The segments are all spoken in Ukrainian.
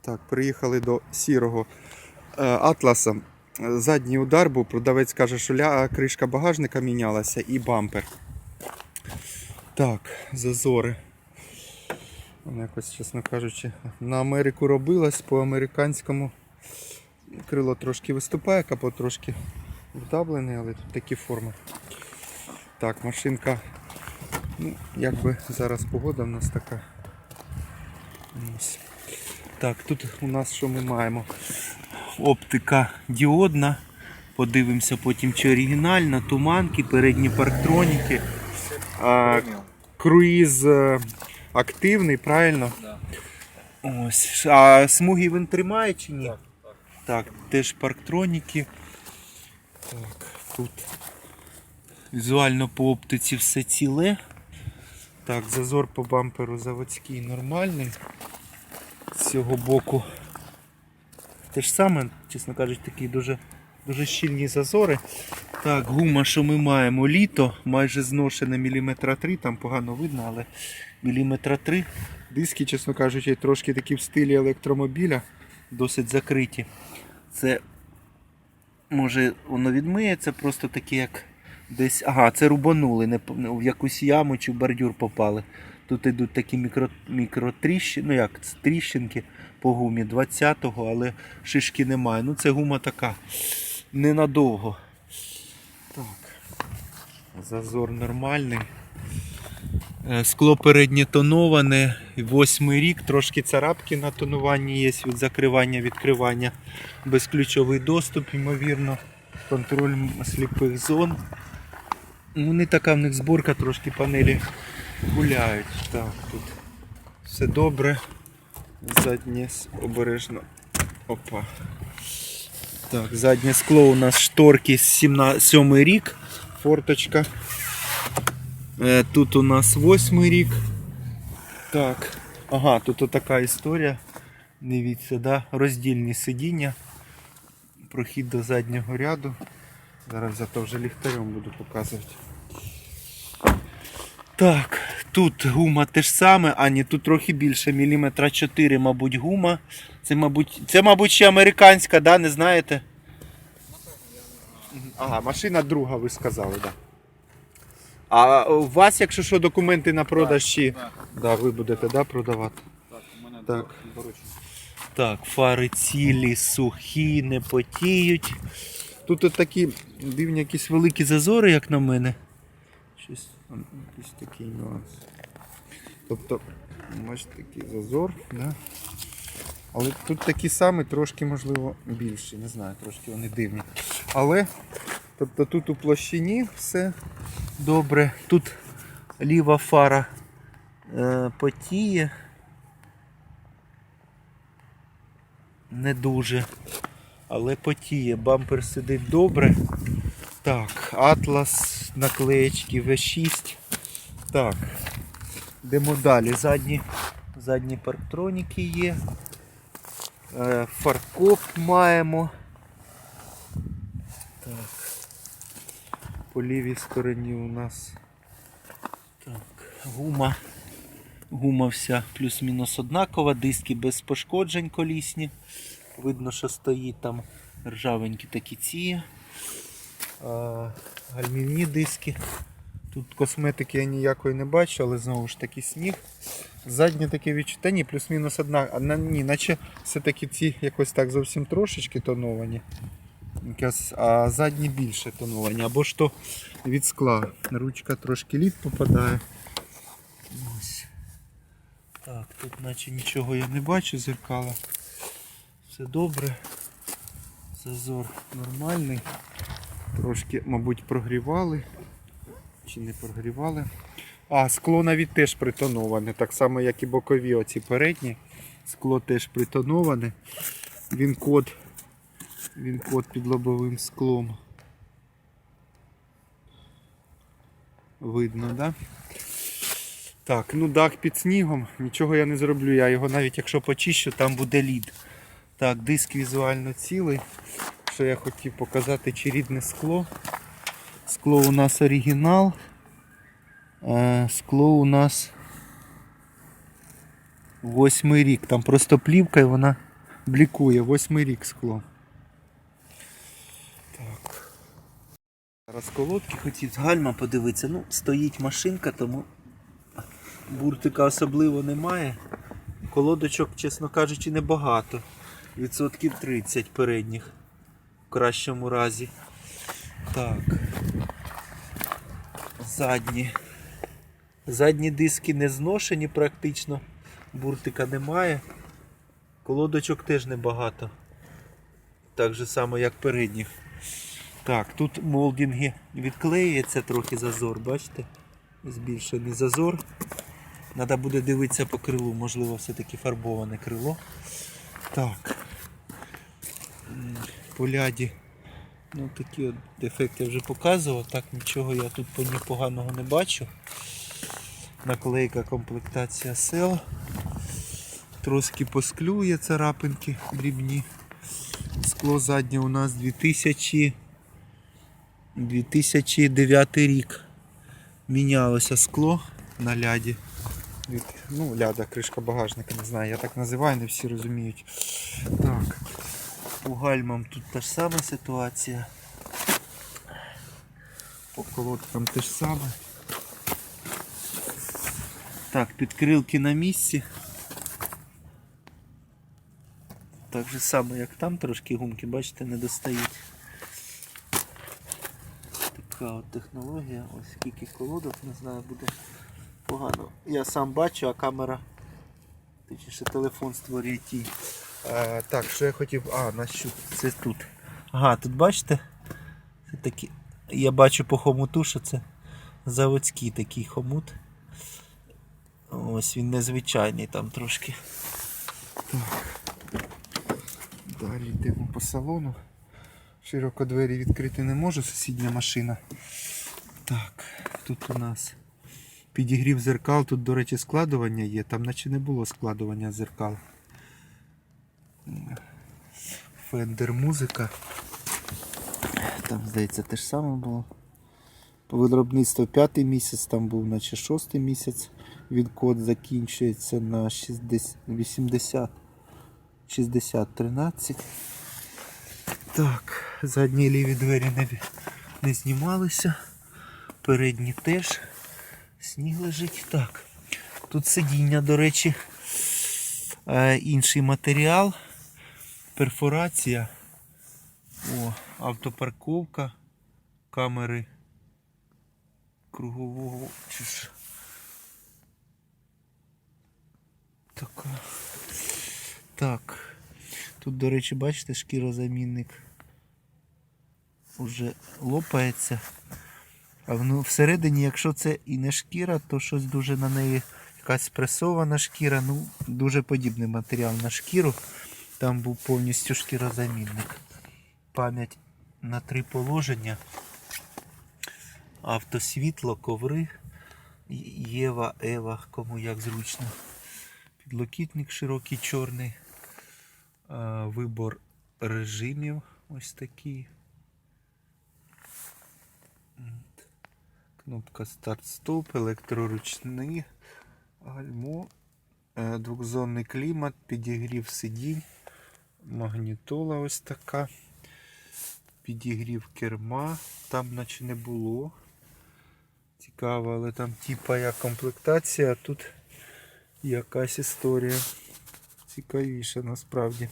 Так, приїхали до сірого е, Атласа. Задній удар був, продавець каже, що ля, кришка багажника мінялася і бампер. Так, зазори. Воно якось, чесно кажучи, на Америку робилось по американському. Крило трошки виступає, капот трошки вдавлений, але тут такі форми. Так, машинка. Ну, якби зараз погода в нас така. Ось. Так, тут у нас що ми маємо? Оптика діодна. Подивимося потім, чи оригінальна, туманки, передні парктроніки. А, круїз е, активний, правильно? Да. Ось. А смуги він тримає чи ні? Так, Так, теж парктроніки. Так, тут візуально по оптиці все ціле. Так, зазор по бамперу заводський нормальний. З цього боку. Те ж саме, чесно кажучи, такі дуже, дуже щільні зазори. Так, гума, що ми маємо? Літо, майже зношене міліметра 3, там погано видно, але міліметра 3. Диски, чесно кажучи, трошки такі в стилі електромобіля, досить закриті. Це може воно відмиється, просто такі як десь. Ага, це рубанули, не в якусь яму чи в бордюр попали. Тут йдуть такі мікро, мікротріщини, ну як тріщинки по гумі 20-го, але шишки немає. Ну це гума така ненадовго. Так. Зазор нормальний. Е, Скло переднє тоноване, восьмий рік, трошки царапки на тонуванні є від закривання, відкривання, безключовий доступ, ймовірно, контроль сліпих зон. Ну, не така в них зборка, трошки панелі гуляють. Так, тут все добре. Заднє обережно. Опа. Так, заднє скло у нас шторки з 7 рік, форточка. Е, Тут у нас восьмий рік. Так. Ага, тут отака історія. Дивіться, да? роздільні сидіння. Прохід до заднього ряду. Зараз зато вже ліхтарем буду показувати. Так, тут гума те ж саме, а ні, тут трохи більше, міліметра 4, мабуть, гума. Це, мабуть, це, мабуть, ще американська, да? не знаєте? Ага, машина друга, ви сказали, так. Да. А у вас, якщо що, документи на продаж чи. Да, ви будете да, продавати. так, у мене Так. Так, фари цілі, сухі, не потіють. Тут от такі дивні якісь великі зазори, як на мене. Щось якийсь такий нюанс. Тобто, бачите, такий зазор, да? Але тут такі самі, трошки, можливо, більші, не знаю, трошки вони дивні. Але тобто тут у площині все добре. Тут ліва фара е, потіє. не дуже. Але потіє. Бампер сидить добре. Так, Атлас, наклеєчки V6. Так. Йдемо далі. Задні, задні парктроніки є. Е, фаркоп маємо. Так. По лівій стороні у нас так, гума. Гума вся плюс-мінус однакова, диски без пошкоджень колісні. Видно, що стоїть там ржавенькі такі ці. Гальмівні диски. Тут косметики я ніякої не бачу, але знову ж таки сніг. Заднє таке відчуття, ні, плюс-мінус одна. А ні, наче все-таки ці якось так зовсім трошечки тоновані. А задні більше тоновані. Або ж то від скла. Ручка трошки лід попадає. Ось. Так, тут наче нічого я не бачу зеркала. Все добре. Зазор нормальний. Трошки, мабуть, прогрівали. Чи не прогрівали. А, скло навіть теж притоноване, так само, як і бокові оці передні. Скло теж притоноване. Він код. Він код під лобовим склом. Видно, так? Да? Так, ну дах під снігом, нічого я не зроблю, я його навіть якщо почищу, там буде лід. Так, диск візуально цілий. Що я хотів показати, чи рідне скло. Скло у нас оригінал. Е, Скло у нас восьмий рік. Там просто плівка і вона Блікує, восьмий рік скло. Так. Зараз колодки хотів з гальма подивитися. Ну, стоїть машинка, тому буртика особливо немає. Колодочок, чесно кажучи, небагато. Відсотків 30 передніх. В кращому разі. Так. Задні. Задні диски не зношені практично. Буртика немає. Колодочок теж небагато. Так же само, як передніх. Так, тут молдинги відклеюється трохи зазор, бачите? Збільшений зазор. Треба буде дивитися по крилу, можливо, все-таки фарбоване крило. Так. М, По ляді. Ну такі от дефекти я вже показував, так нічого я тут по поганого не бачу. Наклейка комплектація сел. Трошки посклює царапинки дрібні. Скло заднє у нас 2000 2009 рік. Мінялося скло на ляді. Ну, ляда, кришка багажника, не знаю, я так називаю, не всі розуміють. Так. По гальмам тут та ж сама ситуація. По колодкам те ж саме. Так, підкрилки на місці. Так же само, як там трошки гумки, бачите, не достають. Така от технологія, ось скільки колодок, не знаю, буде погано. Я сам бачу, а камера, точніше телефон створює ті. А, так, що я хотів. А, на що? Це тут. Ага, тут бачите? Це такі. Я бачу по хомуту, що це заводський такий хомут. Ось він незвичайний там трошки. Так. Далі йдемо по салону. Широко двері відкрити не можу, сусідня машина. Так, тут у нас підігрів зеркал, тут, до речі, складування є, там наче не було складування зеркал. Фендер музика. Там, здається, те ж саме було. По виробництву п'ятий місяць, там був наче шостий місяць. Він код закінчується на 60, 80 60 13. Так, задні ліві двері не, не знімалися. Передні теж. Сніг лежить. Так. Тут сидіння, до речі, е, інший матеріал. Перфорація. О, автопарковка, камери кругового. Чи? Така. Так. Тут, до речі, бачите, шкірозамінник уже лопається. А ну, всередині, якщо це і не шкіра, то щось дуже на неї якась пресована шкіра, ну, дуже подібний матеріал на шкіру. Там був повністю шкірозамінник. Пам'ять на три положення. Автосвітло, коври, Єва, Ева, кому як зручно. Підлокітник широкий чорний. Вибор режимів ось такий. Кнопка старт-стоп, електроручний, гальмо, е, двохзонний клімат, підігрів сидінь, магнітола ось така, підігрів керма, там наче не було. Цікаво, але там типа як комплектація, а тут якась історія. Цікавіше насправді.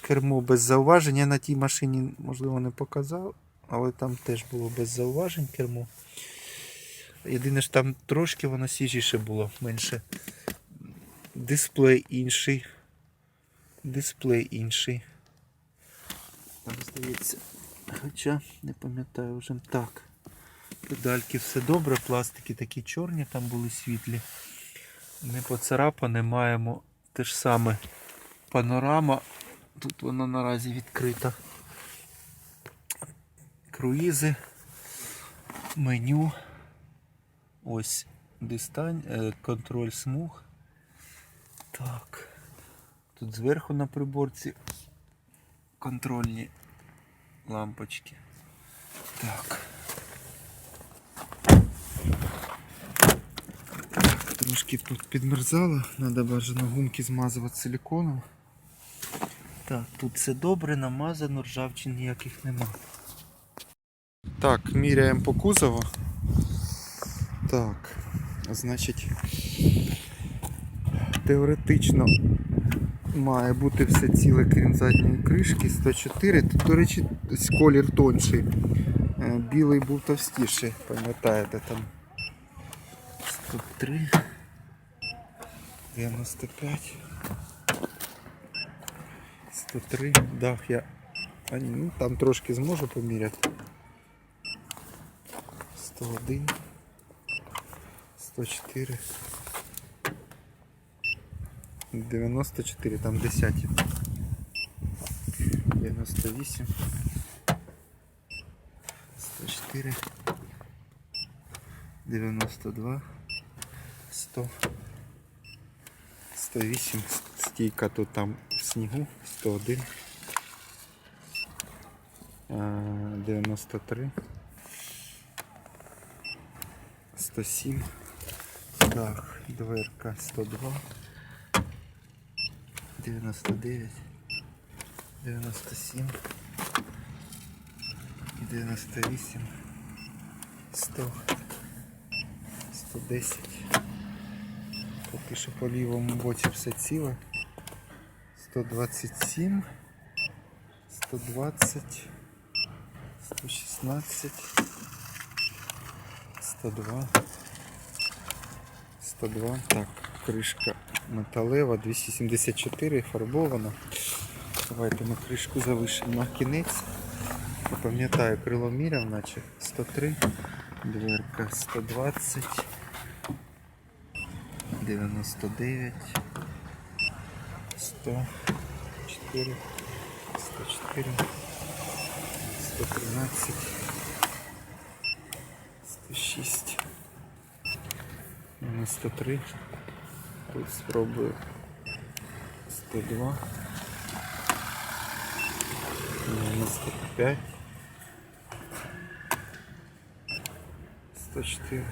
Кермо без зауважень. Я на тій машині, можливо, не показав, але там теж було без зауважень кермо. Єдине ж там трошки воно свіжіше було, менше. Дисплей інший. Дисплей інший. Там здається. Хоча не пам'ятаю вже. Так. Педальки все добре, пластики такі чорні, там були світлі. Не поцарапане, маємо те ж саме панорама. Тут вона наразі відкрита. Круїзи, меню. Ось дистань, е, контроль смуг. Так. Тут зверху на приборці контрольні лампочки. Так. Трошки тут підмерзало, треба бажано гумки змазувати силиконом. Так, тут все добре, намазано, ржавчин ніяких нема. Так, міряємо по кузову. Так, значить, теоретично має бути все ціле, крім задньої кришки. 104. Тут, до речі, колір тонший. Е, Білий був товстіший, пам'ятаєте там. 103. 95. 103. Дах я. А, ну, там трошки зможу поміряти. 101. 104. 94, там 10. 98. 104. 92. 100. 108. Стійка тут там в снігу. 101. А, 93. 107. Так, дверка 102. 99. 97. 98. 100. 110. Поки що по лівому боці все ціле. 127. 120. 116. 102. 102. Так, кришка металева, 274, фарбована. Давайте ми кришку залишимо на кінець. Не пам'ятаю, крило міряв, наче 103, дверка 120, 99, 104, 104, 113, 106, 93. Тут спробую. 102. 95 104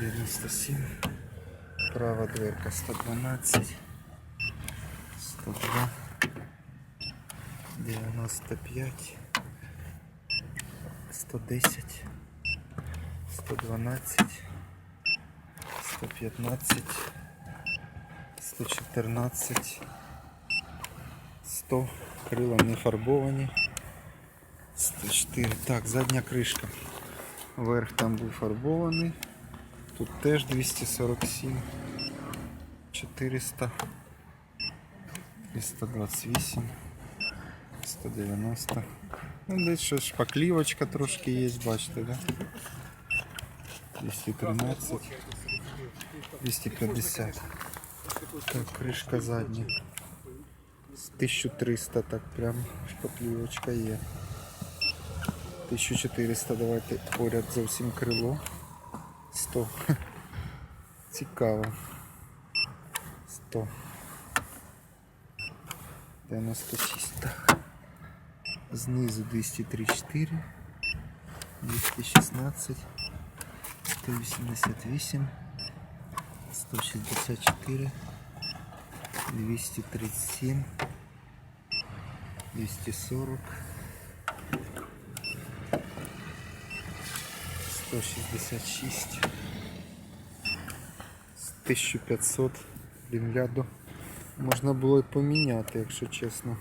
97 Права дверка 112 102 95 110 112 115 114 100 крила не фарбовані. 104. Так, задня кришка. Верх там був фарбований. Тут теж 247. 400. І 128. 190. Ну, десь щось шпаклівочка трошки є, бачите, да? 213. 250. Так, кришка задня. З 1300 так прям шпаклівочка є. 1400 давайте поряд зовсім крило. 100. Цікаво. 100. 96. Так. Знизу 234. 216. 188. 164. 237, 240, 166, 1500 лімляду. Можна було й поміняти, якщо чесно.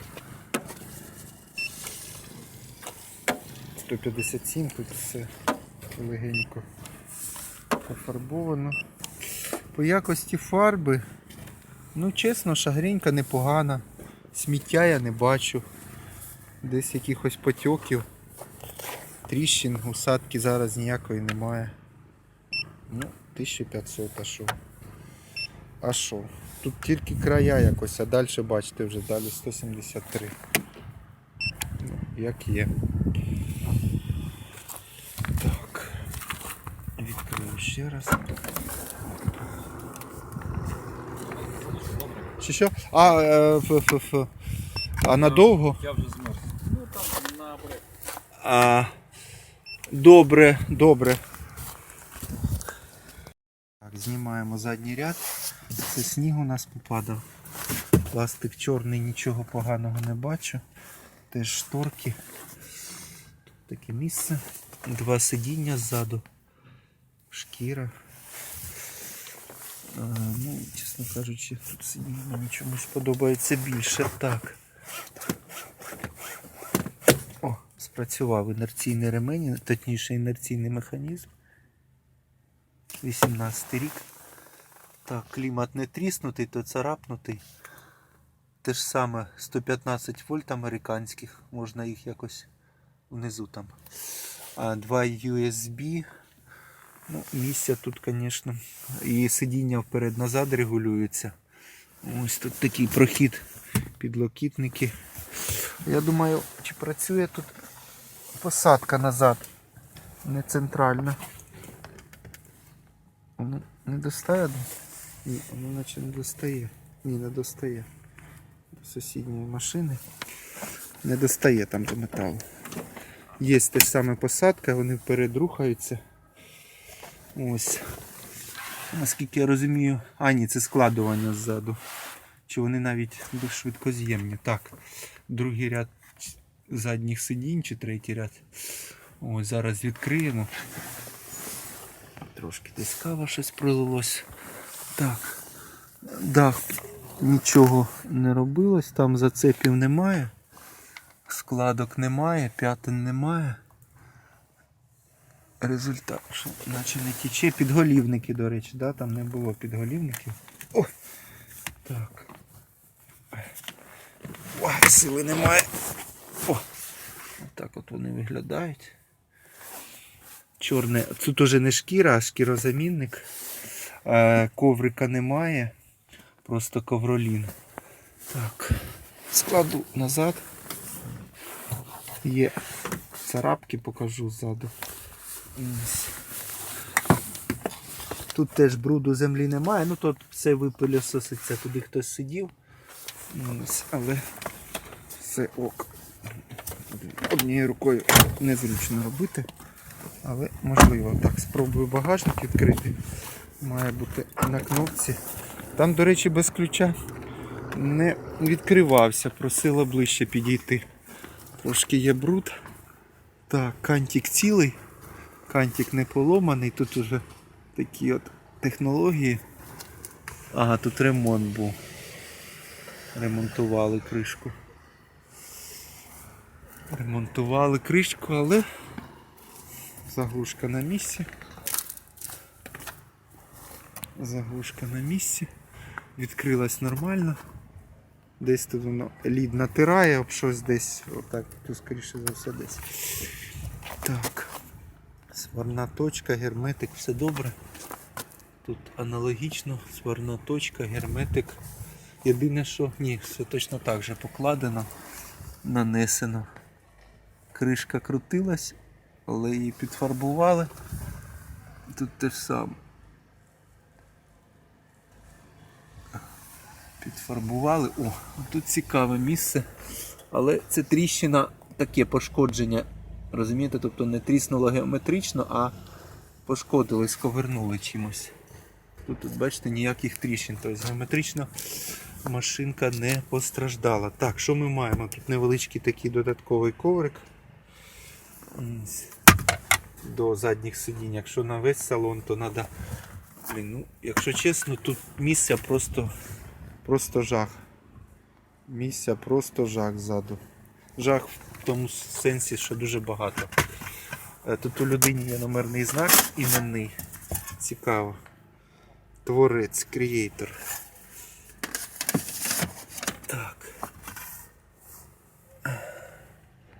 157, тут все легенько пофарбовано. По якості фарби Ну, чесно, шагренька непогана. Сміття я не бачу. Десь якихось потьоків. Тріщин, усадки зараз ніякої немає. Ну, 1500, а що? А що? Тут тільки края якось, а далі бачите вже далі 173. Ну, як є. Так. Відкрию ще раз. Чи що? А, е, ф, ф, ф. а надовго? Я вже змерз. Ну там на. А, добре, добре. Так, знімаємо задній ряд. Це сніг у нас попадав. Пластик чорний, нічого поганого не бачу. Теж шторки. Тут таке місце. Два сидіння ззаду. Шкіра. А, ну, чесно кажучи, тут мені чомусь подобається більше. Так. О, спрацював інерційний ремень, точніше інерційний механізм. 18 рік. Так, клімат не тріснутий, то царапнутий. Те ж саме 115 вольт американських, можна їх якось внизу там. А, два USB. Ну, місця тут, звісно. І сидіння вперед-назад регулюються. Ось тут такий прохід підлокітники. Я думаю, чи працює тут посадка назад. Не центральна. Воно не достає? Ні, воно наче не достає. Ні, не достає. До сусідньої машини. Не достає там до металу. Є те саме посадка, вони вперед рухаються. Ось. Наскільки я розумію. А, ні, це складування ззаду. Чи вони навіть дуже швидкоз'ємні. Так, другий ряд задніх сидінь чи третій ряд. Ось зараз відкриємо. Трошки десь кава щось пролилось. Так. Дах нічого не робилось, там зацепів немає, складок немає, п'ятин немає. Результат, що наче не тіче. Підголівники, до речі, да? там не було підголівників. О! Так. Ой, сили немає. О! Отак от вони виглядають. Чорне. Тут уже не шкіра, а шкірозамінник. Е, коврика немає. Просто ковролін. Так. Складу назад. Є царапки, покажу ззаду. Тут теж бруду землі немає, ну тут все випилісоситься, туди хтось сидів. Але все ок. Однією рукою незручно робити, але можливо. Так, спробую багажник відкрити. Має бути на кнопці. Там, до речі, без ключа не відкривався, просила ближче підійти. Трошки є бруд. Так, кантик цілий, кантик не поломаний, тут уже такі от технології. Ага, тут ремонт був. Ремонтували кришку. Ремонтували кришку, але заглушка на місці. Заглушка на місці. Відкрилась нормально. Десь тут воно лід натирає об щось десь. Отак, тут скоріше за все десь. Так. Сварна точка, герметик, все добре. Тут аналогічно, сварна точка, герметик. Єдине, що ні, все точно так же покладено, нанесено. Кришка крутилась, але її підфарбували. Тут те ж саме. Підфарбували. О, тут цікаве місце. Але це тріщина, таке пошкодження. Розумієте, тобто не тріснуло геометрично, а пошкодилось, ковернули чимось. Тут, тут бачите, ніяких тріщин. Тобто геометрично машинка не постраждала. Так, що ми маємо? Тут невеличкий такий додатковий коврик. До задніх сидінь. Якщо на весь салон, то треба. Блін, ну, якщо чесно, тут місця просто, просто жах. Місця просто жах ззаду. Жах в тому сенсі, що дуже багато. Е, Тут у людині є номерний знак іменний. Цікаво. Творець, креатор. Так.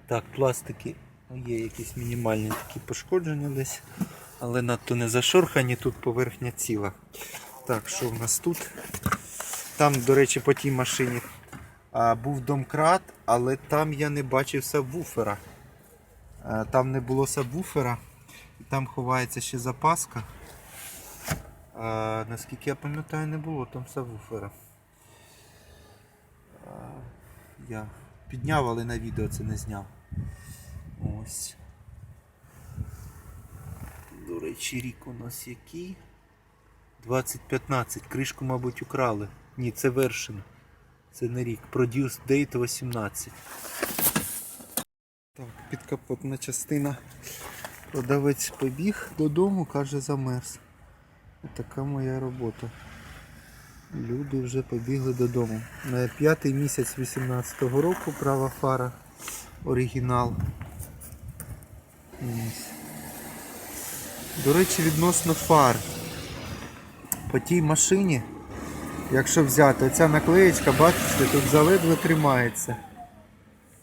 Так, пластики є якісь мінімальні такі пошкодження десь, але надто не зашорхані, тут поверхня ціла. Так, що в нас тут? Там, до речі, по тій машині а, був домкрат, але там я не бачив сабвуфера. Там не було сабвуфера, там ховається ще запаска. А, наскільки я пам'ятаю, не було там сабвуфера. А, я підняв, але на відео це не зняв. Ось. До речі, рік у нас який? 2015. Кришку, мабуть, украли. Ні, це вершин. Це не рік. Produce date 18. Так, підкапотна частина. Продавець побіг додому, каже, замерз. Така моя робота. Люди вже побігли додому. П'ятий місяць 18-го року права фара. Оригінал. До речі, відносно фар. По тій машині, якщо взяти, оця наклеєчка, бачите, тут заледве тримається.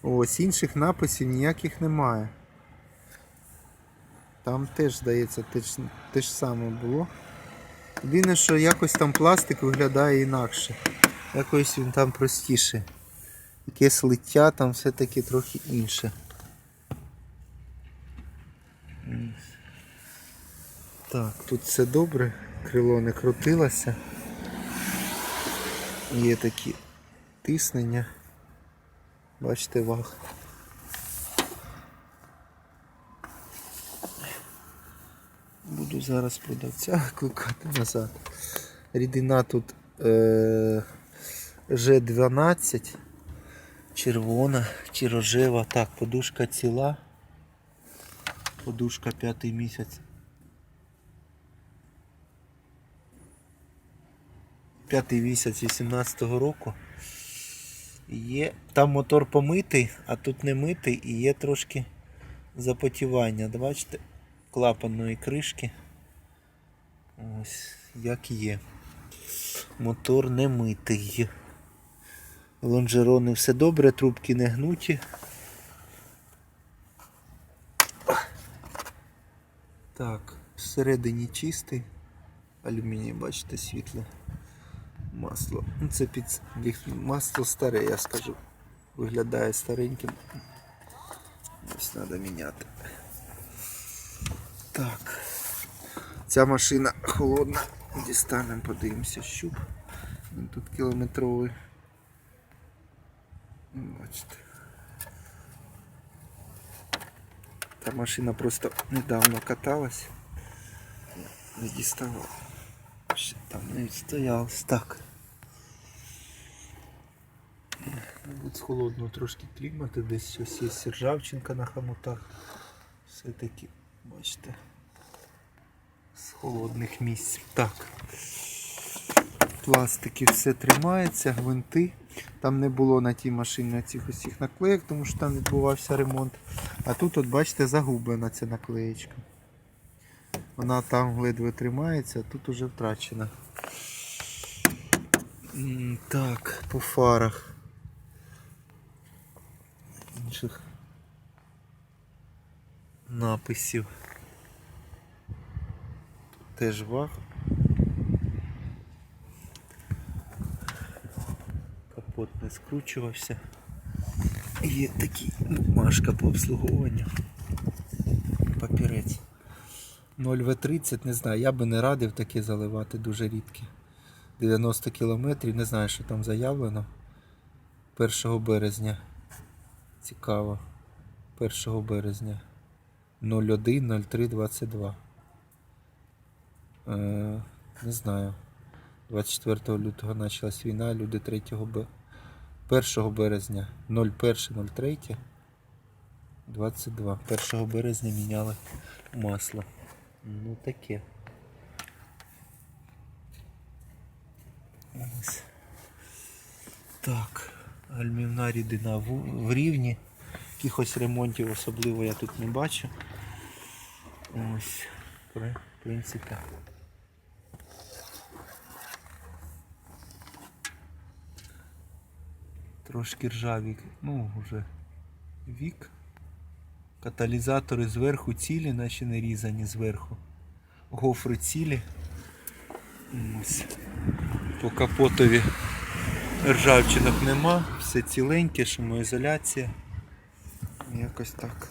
Ось інших написів ніяких немає. Там теж, здається, те ж, саме було. Єдине, що якось там пластик виглядає інакше. Якось він там простіше. Якесь лиття там все-таки трохи інше. Так, тут все добре, крило не крутилося. Є такі тиснення. Бачите ваг. Буду зараз продавця кликати назад. Рідина тут е, G12, червона чи рожева. Так, подушка ціла. Подушка п'ятий місяць. П'ятий місяць 18-го року. Є. Там мотор помитий, а тут не митий і є трошки запотівання. Бачите? Клапанної кришки. Ось як є. Мотор не митий. Лонжерони все добре, трубки не гнуті. Так, всередині чистий. Алюміній, бачите, світле. Масло. Ну це під масло старе, я скажу. Виглядає стареньким. Ось треба міняти. Так. Ця машина холодна. Дістанемо, подивимося щуп. Він тут кілометровий. Бачите. Та машина просто недавно каталась. Діставав. Ще там не відстоялась. Так. Холодного трошки клімати, десь щось є сержавчинка на хомутах. Все-таки, бачите, з холодних місць. Так. Пластики все тримається, гвинти. Там не було на тій машині цих усіх наклеїк, тому що там відбувався ремонт. А тут, от бачите, загублена ця наклеєчка. Вона там ледве тримається, а тут уже втрачена. Так, по фарах. Інших написів. Тут теж ваг. Капот не скручувався. Є такий бумажка по обслуговуванню. Папірець. 0В30, не знаю, я би не радив таке заливати дуже рідке. 90 кілометрів, не знаю, що там заявлено. 1 березня. Цікаво. 1 березня. 01 03 22. Е, не знаю. 24 лютого почалась війна, люди 3 б... 1 березня 01 03 22. 1 березня міняли масло. Ну таке. Ось. Так, гальмівна рідина в, в рівні. Якихось ремонтів особливо я тут не бачу. Ось, в принципі. Трошки ржаві, ну вже вік. Каталізатори зверху цілі, наче не різані зверху. Гофри цілі. Ось. По капотові ржавчинок нема, все ціленьке, шумоізоляція. Якось так.